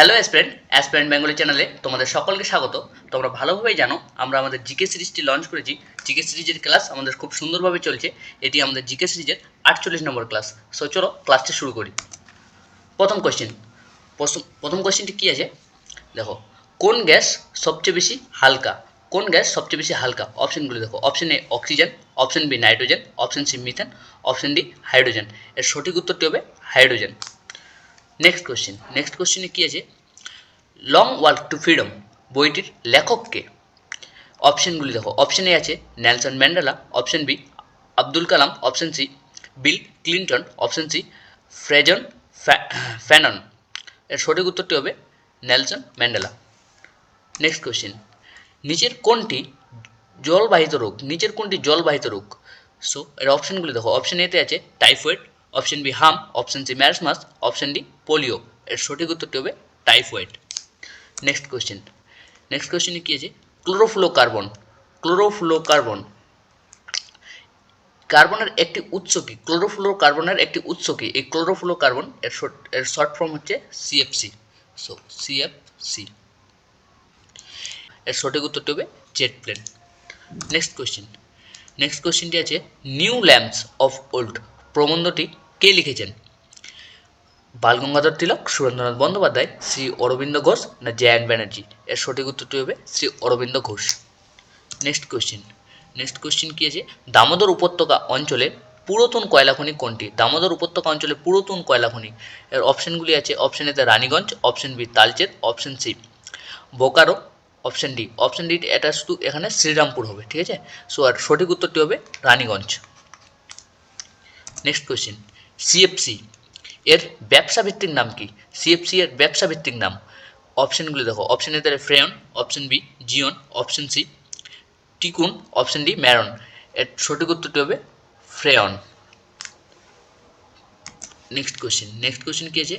Hello অ্যাসপ্রেন্ট অ্যাসপ্রেন্ট Bengali চ্যানেলে তোমাদের সকলকে স্বাগত। তোমরা ভালোভাবেই জানো, আমরা আমাদের জিকে সিরিজটি লঞ্চ করেছি। জিকে সিরিজের ক্লাস আমাদের খুব সুন্দরভাবে চলছে। এটি আমাদের জিকে সিরিজের আটচল্লিশ নম্বর ক্লাস সো চলো ক্লাসটি শুরু করি। প্রথম কোশ্চেন প্রথম কোশ্চেনটি কী আছে? দেখো, কোন গ্যাস সবচেয়ে বেশি হালকা? কোন গ্যাস সবচেয়ে বেশি হালকা? অপশনগুলি দেখো। Option A oxygen option B nitrogen option C methane option D hydrogen এর সঠিক উত্তরটি হবে হাইড্রোজেন নেক্সট কোশ্চেন নেক্সট কোশ্চেনে কী আছে? লং ওয়ার্ক টু ফ্রিডম বইটির লেখককে। অপশানগুলি দেখো। অপশন এ আছে Nelson Mandela option B Abdul Kalam option C Bill Clinton option C ফ্রেজন Fanon এর সঠিক উত্তরটি হবে নেলসন ম্যান্ডেলা নেক্সট কোশ্চেন নিচের কোনটি জলবাহিত রোগ? নিচের কোনটি জলবাহিত রোগ? সো এর অপশনগুলি দেখো। অপশন এতে আছে টাইফয়েড অপশন বি হাম, option C marasmus option D polio. এর সঠিক উত্তরটি হবে টাইফয়েড। Next question. নেক্সট কোশ্চেনে কী আছে? ক্লোরোফ্লো কার্বন ক্লোরোফ্লো কার্বন কার্বনের একটি উৎস কি? ক্লোরোফ্লোকার্বনের একটি উৎস কি? এই ক্লোরোফ্লোকার্বন এর শর্ট এর শর্ট ফর্ম হচ্ছে সিএফসি সো। সিএফসি এর সঠিক উত্তরটি হবে jet plane. Next question. Next কোশ্চেনটি আছে নিউ ল্যাম্পস অফ ওল্ড। প্রবন্ধটি কে লিখেছেন? বালগঙ্গাধর তিলক, সুরেন্দ্রনাথ বন্দ্যোপাধ্যায়, শ্রী অরবিন্দ ঘোষ না জয়ান ব্যানার্জি? এর সঠিক উত্তরটি হবে Shri Aurobindo Ghosh. Next question next question কী আছে? দামোদর উপত্যকা অঞ্চলে পুরাতন কয়লা খনি কোনটি? দামোদর উপত্যকা অঞ্চলে পুরাতন কয়লা খনি। এর অপশনগুলি আছে অপশন এতে Raniganj option B Talcher option C Bokaro option D. Option D এটা শুধু এখানে শ্রীরামপুর হবে, ঠিক আছে? সো আর সঠিক উত্তরটি হবে রানীগঞ্জ। নেক্সট কোয়েশ্চেন সিএফসি এর ব্যবসা ভিত্তিক নাম কি? সিএফসি এর ব্যবসা ভিত্তিক নাম অপশনগুলি দেখো। অপশন এতে ফ্রেয়ন অপশন বি জিওন অপশন সি টিকুন অপশন ডি ম্যারন এর সঠিক উত্তরটি হবে freon next question next question কি আছে?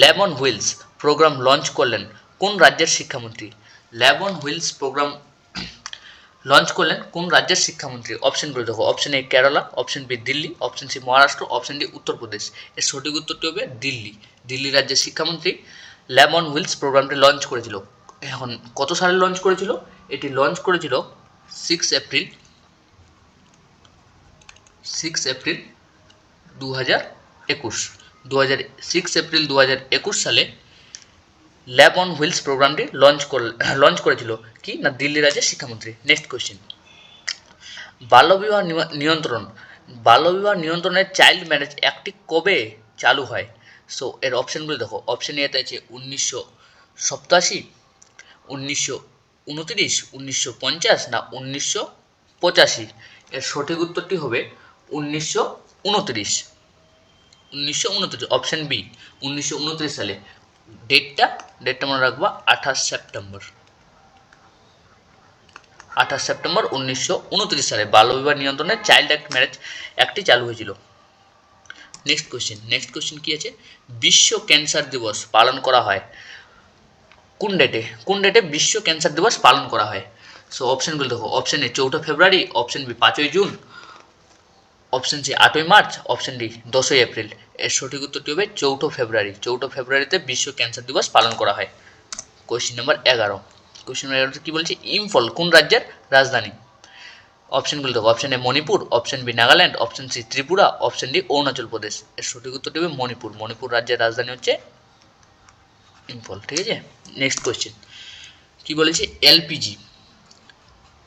ল্যাবন হুইলস প্রোগ্রাম লঞ্চ করলেন কোন রাজ্যের শিক্ষামন্ত্রী? ল্যাবন হুইলস প্রোগ্রাম লঞ্চ করলেন কোন রাজ্যের শিক্ষামন্ত্রী? অপশনগুলো দেখো option A Kerala option B Delhi option C Maharashtra option D Uttar Pradesh এর সঠিক উত্তরটি হবে দিল্লি। দিল্লি রাজ্যের শিক্ষামন্ত্রী ল্যামন হুইলস প্রোগ্রামটি লঞ্চ করেছিল। এখন কত সালে লঞ্চ করেছিল? এটি লঞ্চ করেছিল সিক্স এপ্রিল সিক্স এপ্রিল দু হাজার একুশ। দু হাজার সিক্স এপ্রিল দু হাজার একুশ সালে ল্যাব অন হুইলস প্রোগ্রামটি লঞ্চ লঞ্চ করেছিল কি? না, দিল্লি রাজ্যের শিক্ষামন্ত্রী। নেক্সট কোয়েশ্চেন বাল্যবিবাহ নিয়- নিয়ন্ত্রণ। বাল্যবিবাহ নিয়ন্ত্রণের চাইল্ড ম্যারেজ অ্যাক্টটি কবে চালু হয়? সো এর অপশনগুলো দেখো। অপশন এতে আছে উনিশশো সপ্তাশি, উনিশশো উনত্রিশ, উনিশশো পঞ্চাশ না উনিশশো পঁচাশি। এর সঠিক উত্তরটি হবে উনিশশো উনত্রিশ। উনিশশো উনত্রিশ অপশন বি উনিশশো উনত্রিশ সালে। ডেটটা ডেটটা মনে রাখবা আঠাশ সেপ্টেম্বর আঠাশ সেপ্টেম্বর উনিশশো উনত্রিশ সালে বাল্যবিবাহ নিয়ন্ত্রণে চাইল্ড অ্যাক্ট ম্যারেজ অ্যাক্টটি চালু হয়েছিল। নেক্সট কোয়েশ্চেন নেক্সট কোশ্চেন কী আছে? বিশ্ব ক্যান্সার দিবস পালন করা হয়। কোন ডেটে কোন ডেটে বিশ্ব ক্যান্সার দিবস পালন করা হয়? সো অপশনগুলো দেখো। অপশন এ চৌঠা ফেব্রুয়ারি অপশন বি পাঁচই জুন অপশন সি আটই মার্চ অপশন ডি দশই এপ্রিল এর সঠিক উত্তরটি হবে চৌঠো ফেব্রুয়ারি। চৌঠো ফেব্রুয়ারিতে বিশ্ব ক্যান্সার দিবস পালন করা হয়। কোয়েশ্চেন নাম্বার এগারো। কোয়েশ্চেন নাম্বার এগারোতে কী বলছে? ইম্ফল, কোন রাজ্যের রাজধানী? অপশনগুলো দেখো। Option A Manipur option B Nagaland option C Tripura option D Arunachal Pradesh. এর সঠিক উত্তরটি হবে মণিপুর। মণিপুর রাজ্যের রাজধানী হচ্ছে ইম্ফল, ঠিক আছে? নেক্সট কোয়েশ্চেন কি বলেছে? এলপিজি।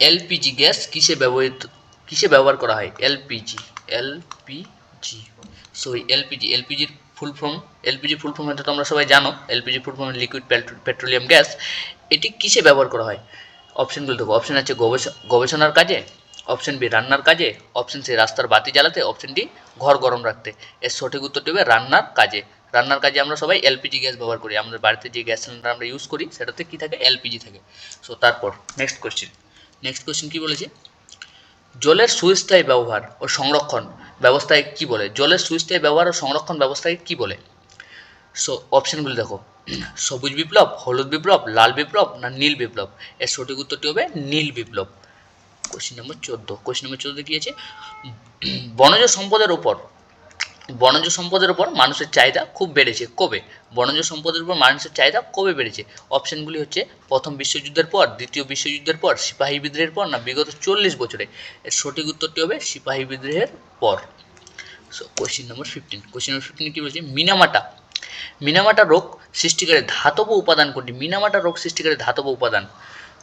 এলপিজি গ্যাস কিসে ব্যবহৃত কিসে ব্যবহার করা হয়? LPG. LPG. So LPG এলপিজির full form LPG full form হয়তো তোমরা সবাই জানো। LPG full form liquid petroleum gas এটি কিসে ব্যবহার করা হয়? অপশনগুলো দেখো অপশন আছে গবেষ- গবেষণার কাজে। অপশন বি রান্নার কাজে। অপশন সি রাস্তার বাতি জ্বালাতে। অপশন ডি ঘর গরম রাখতে। এর সঠিক উত্তরটি হবে রান্নার কাজে। রান্নার কাজে আমরা সবাই এলপিজি গ্যাস ব্যবহার করি। আমাদের বাড়িতে যে গ্যাস সিলিন্ডার আমরা ইউজ করি, সেটাতে কী থাকে? এলপিজি থাকে। সো তারপর নেক্সট কোয়েশ্চেন নেক্সট কোয়েশ্চেন কী বলেছে? জলের সুস্থায়ী ব্যবহার ও সংরক্ষণ। ব্যবস্থায় কি বলে? জলের সুস্থায়ী ব্যবহার ও সংরক্ষণ ব্যবস্থায় কি বলে? সো অপশানগুলি দেখো। সবুজ বিপ্লব, হলুদ বিপ্লব, লাল বিপ্লব না নীল বিপ্লব? এর সঠিক উত্তরটি হবে নীল বিপ্লব। কোশ্চেন নম্বর চোদ্দ। কোশ্চেন নম্বর চোদ্দ কী আছে? বনজ সম্পদের উপর বনজ সম্পদের উপর মানুষের চাহিদা খুব বেড়েছে। কবে? বনজ সম্পদের উপর মানুষের চাহিদা কবে বেড়েছে? অপশনগুলি হচ্ছে প্রথম বিশ্বযুদ্ধের পর, দ্বিতীয় বিশ্বযুদ্ধের পর, সিপাহী বিদ্রোহের পর না বিগত চল্লিশ বছরে? এর সঠিক উত্তরটি হবে সিপাহী বিদ্রোহের পর। So question number fifteen question number fifteen কী বলছে? মিনামাটা। মিনামাটা রোগ সৃষ্টিকারী ধাতব উপাদান কোনটি? মিনামাটা রোগ সৃষ্টিকারী ধাতব উপাদান।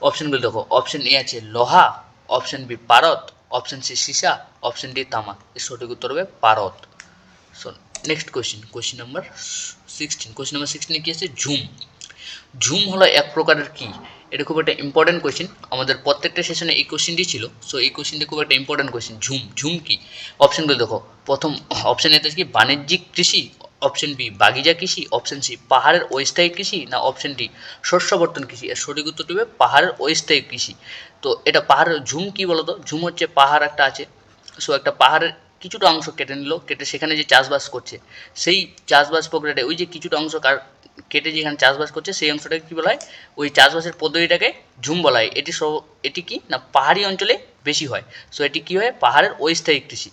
অপশনগুলো দেখো। অপশন এ আছে লোহা অপশন বি পারদ অপশন সি সীসা অপশন ডি তামা। এর সঠিক উত্তর হবে পারদ। So next question question number sixteen question number সিক্সটিনে কী আছে? ঝুম ঝুম হলো এক প্রকারের কি? এটা খুব একটা ইম্পর্টেন্ট কোয়েশ্চেন আমাদের প্রত্যেকটা সেশনে এই কোয়েশ্চেনটি ছিল সো এই কোয়েশ্চেনটি খুব একটা ইম্পর্টেন্ট কোয়েশ্চেন ঝুম ঝুম কি? অপশনগুলো দেখো। প্রথম অপশন এতে কি? বাণিজ্যিক কৃষি অপশন বি বাগিচা কৃষি অপশন সি পাহাড়ের অস্থায়ী কৃষি, না অপশন ডি শস্যবর্তন কৃষি? এর সঠিক উত্তরটি হবে পাহাড়ের অস্থায়ী কৃষি। তো এটা পাহাড়ের ঝুম কি বলতো? ঝুম হচ্ছে পাহাড় একটা আছে। সো একটা পাহাড়ের কিছুটা অংশ কেটে নিল, কেটে সেখানে যে চাষবাস করছে, সেই চাষবাস প্রক্রিয়াটা, ওই যে কিছুটা অংশ কেটে যেখানে চাষবাস করছে, সেই অংশটাকে কী বলা হয়? ওই চাষবাসের পদ্ধতিটাকে ঝুম বলা হয়। এটি সব, এটি কি? না, পাহাড়ি অঞ্চলে বেশি হয়। সো এটি কী হয়? পাহাড়ের অস্থায়ী কৃষি।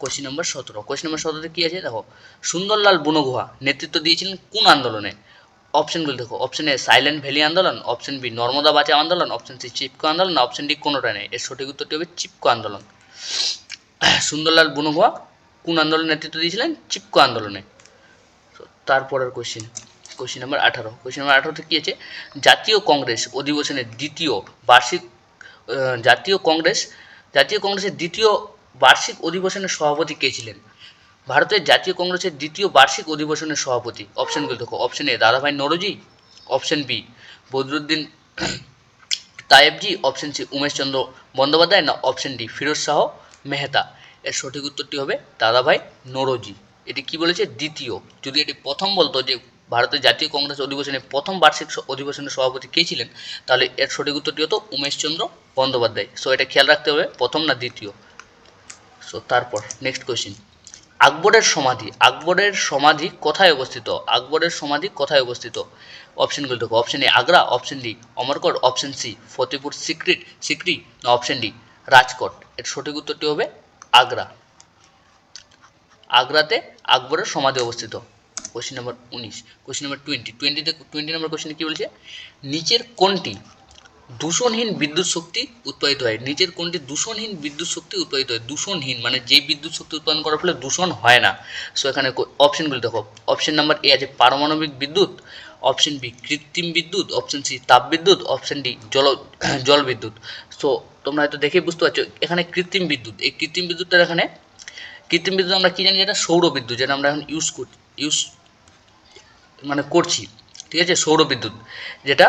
কোশ্চেন নম্বর সতেরো। কোশ্চেন নম্বর সতেরোতে কী আছে? দেখো, সুন্দরলাল বুনগুহা নেতৃত্ব দিয়েছিলেন কোন আন্দোলনে? অপশনগুলো দেখো। অপশন এ সাইলেন্ট ভ্যালি আন্দোলন অপশন বি নর্মদা বাঁচাও আন্দোলন অপশন সি চিপকো আন্দোলন অপশন ডি কোনোটা নেই। এর সঠিক উত্তরটি হবে চিপকো আন্দোলন। সুন্দরলাল বুনগুহা কোন আন্দোলনে নেতৃত্ব দিয়েছিলেন? চিপকো আন্দোলনে। তারপরের কোশ্চেন কোশ্চেন নাম্বার আঠারো। কোশ্চেন নাম্বার আঠারোতে কী আছে? জাতীয় কংগ্রেস অধিবেশনের দ্বিতীয় বার্ষিক জাতীয় কংগ্রেস, জাতীয় কংগ্রেসের দ্বিতীয় বার্ষিক অধিবেশনের সভাপতি কে ছিলেন? ভারতের জাতীয় কংগ্রেসের দ্বিতীয় বার্ষিক অধিবেশনের সভাপতি। অপশনগুলো দেখো। Option A Dadabhai Naoroji option B Badruddin Tyabji option C Umeshchandra Bandyopadhyay, না অপশন ডি ফিরোজ শাহ মেহতা। এর সঠিক উত্তরটি হবে দাদাভাই নরজি। এটি কি বলেছে? দ্বিতীয়। যদি এটি প্রথম বলতো যে ভারতের জাতীয় কংগ্রেস অধিবেশনে প্রথম বার্ষিক অধিবেশনের সভাপতি কে ছিলেন, তাহলে এর সঠিক উত্তরটি হতো উমেশচন্দ্র বন্দ্যোপাধ্যায়। সো এটা খেয়াল রাখতে হবে, প্রথম না দ্বিতীয়? সো তারপর নেক্সট কোয়েশ্চেন আকবরের সমাধি। আকবরের সমাধি কোথায় অবস্থিত? আকবরের সমাধি কোথায় অবস্থিত? অপশনগুলো দেখো। Option A Agra. Option D Amarkot option C Fatehpur secrete, Sikri না অপশন ডি রাজকোট। এর সঠিক উত্তরটি হবে আগ্রা। আগ্রাতে আকবরের সমাধি অবস্থিত। কোশ্চেন নাম্বার উনিশ। কোশ্চেন নাম্বার টোয়েন্টি টোয়েন্টিতে টোয়েন্টি নাম্বার কোশ্চেনে কী বলছে? নিচের কোনটি দূষণহীন বিদ্যুৎ শক্তি উৎপাদিত হয়। নিচের কোনটি দূষণহীন বিদ্যুৎ শক্তি উৎপাদিত হয়। দূষণহীন মানে যে বিদ্যুৎ শক্তি উৎপাদন করার ফলে দূষণ হয় না। সো এখানে অপশনগুলো দেখো। অপশন নাম্বার এ আছে পারমাণবিক বিদ্যুৎ। অপশন বি কৃত্রিম বিদ্যুৎ অপশন সি তাপবিদ্যুৎ অপশন ডি জল বিদ্যুৎ সো তোমরা হয়তো দেখেই বুঝতে পারছ, এখানে কৃত্রিম বিদ্যুৎ, এই কৃত্রিম বিদ্যুৎটার এখানে, কৃত্রিম বিদ্যুৎ আমরা কী জানি যেটা? সৌর বিদ্যুৎ যেটা আমরা এখন ইউজ করছি ইউজ মানে করছি, ঠিক আছে? সৌর বিদ্যুৎ যেটা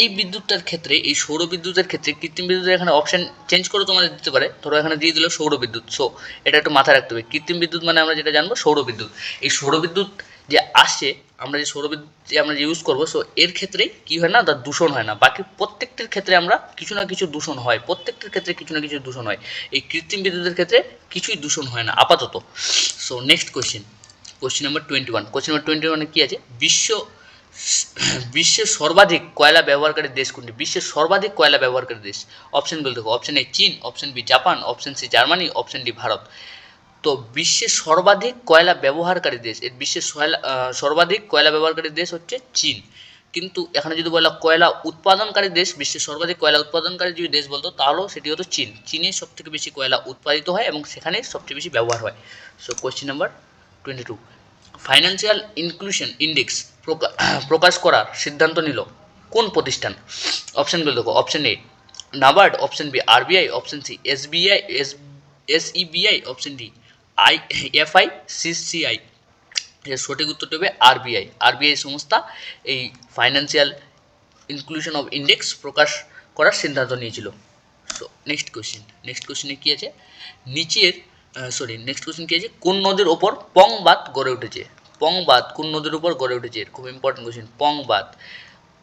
এই বিদ্যুৎটার ক্ষেত্রে, এই সৌর বিদ্যুতের ক্ষেত্রে কৃত্রিম বিদ্যুতের এখানে অপশন চেঞ্জ করে তোমাদের দিতে পারে। ধরো এখানে দিয়ে দিল সৌর বিদ্যুৎ সো এটা একটু মাথায় রাখতে হবে। কৃত্রিম বিদ্যুৎ মানে আমরা যেটা জানব সৌর বিদ্যুৎ এই সৌর বিদ্যুৎ যে আসছে আমরা যে সৌর বিদ্যুৎ যে আমরা ইউজ করব সো এর ক্ষেত্রে কী হয় না, তার দূষণ হয় না। বাকি প্রত্যেকটির ক্ষেত্রে আমরা কিছু না কিছু দূষণ হয়। প্রত্যেকটির ক্ষেত্রে কিছু না কিছু দূষণ হয়। এই কৃত্রিম বিদ্যুতের ক্ষেত্রে কিছুই দূষণ হয় না, আপাতত। So next question question number twenty one question number twenty ওয়ানে কী আছে? বিশ্ব, বিশ্বের সর্বাধিক কয়লা ব্যবহারকারী দেশ কোনটি? বিশ্বের সর্বাধিক কয়লা ব্যবহারকারী দেশ। অপশনগুলো দেখো। অপশন এ চীন option B Japan option C Germany option D Bharat. তো বিশ্বের সর্বাধিক কয়লা ব্যবহারকারী দেশ, এর বিশ্বের সর্বাধিক কয়লা ব্যবহারকারী দেশ হচ্ছে চীন। কিন্তু এখানে যদি বলা কয়লা উৎপাদনকারী দেশ, বিশ্বের সর্বাধিক কয়লা উৎপাদনকারী যদি দেশ বলতো, তাহলেও সেটি হতো চীন। চীনে সব থেকে বেশি কয়লা উৎপাদিত হয় এবং সেখানে সবচেয়ে বেশি ব্যবহার হয়। So question number twenty two financial inclusion index প্রকাশ করার সিদ্ধান্ত নিল কোন প্রতিষ্ঠান? অপশনগুলো দেখো option A NABARD option B RBI option C SBI S SEBI option D I, FI, CCI. এর সঠিক উত্তরটি হবে আরবিআই। আরবিআই সংস্থা এই ফাইন্যান্সিয়াল ইনক্লুশন অফ ইন্ডেক্স প্রকাশ করার সিদ্ধান্ত নিয়েছিল। সো নেক্সট কোশ্চেন নেক্সট কোশ্চেনে কী আছে? নিচের সরি নেক্সট কোশ্চেন কী আছে? কোন নদীর ওপর পং বাঁধ গড়ে উঠেছে? পং বাঁধ কোন নদীর উপর গড়ে উঠেছে? খুব ইম্পর্টেন্ট কোশ্চেন পং বাঁধ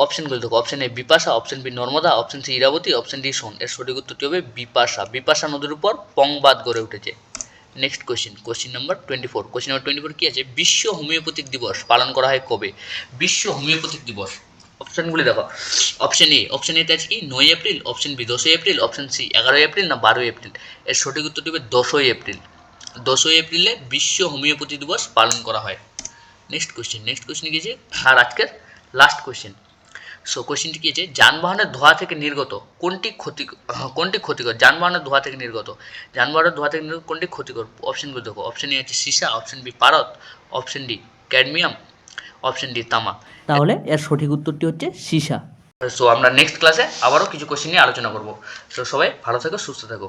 অপশনগুলো দেখো option A Bipasha option B Narmada option C Irawati option D Son. এর সঠিক উত্তরটি হবে বিপাশা। বিপাশা নদীর উপর পং বাঁধ গড়ে উঠেছে। Next question question number twenty four question number twenty four কী আছে? বিশ্ব হোমিওপ্যাথিক দিবস পালন করা হয় কবে? বিশ্ব হোমিওপ্যাথিক দিবস। অপশনগুলি দেখো। অপশন এ অপশন এতে আছে কি? নয় এপ্রিল অপশন বি দশই এপ্রিল অপশন সি এগারোই এপ্রিল না বারোই এপ্রিল? এর সঠিক উত্তরটি হবে দশই এপ্রিল। দশই এপ্রিলে বিশ্ব হোমিওপ্যাথি দিবস পালন করা হয়। নেক্সট কোয়েশ্চেন নেক্সট কোশ্চেন গিয়েছে আর আজকের লাস্ট কোশ্চেন সো কোশ্চেনটি কি আছে যানবাহনের ধোঁয়া থেকে নির্গত কোনটি ক্ষতি কোনটি ক্ষতিকর? যানবাহনের ধোঁয়া থেকে নির্গত। যানবাহনের ধোঁয়া থেকে নির্গত কোনটি ক্ষতিকর? অপশনগুলো দেখো। অপশন এ আছে সীসা অপশন বি পারত option D cadmium option D তামা তাহলে এর সঠিক উত্তরটি হচ্ছে সীসা। সো আমরা নেক্সট ক্লাসে আবারও কিছু কোশ্চেন নিয়ে আলোচনা করব। সো সবাই ভালো থাকো সুস্থ থেকো।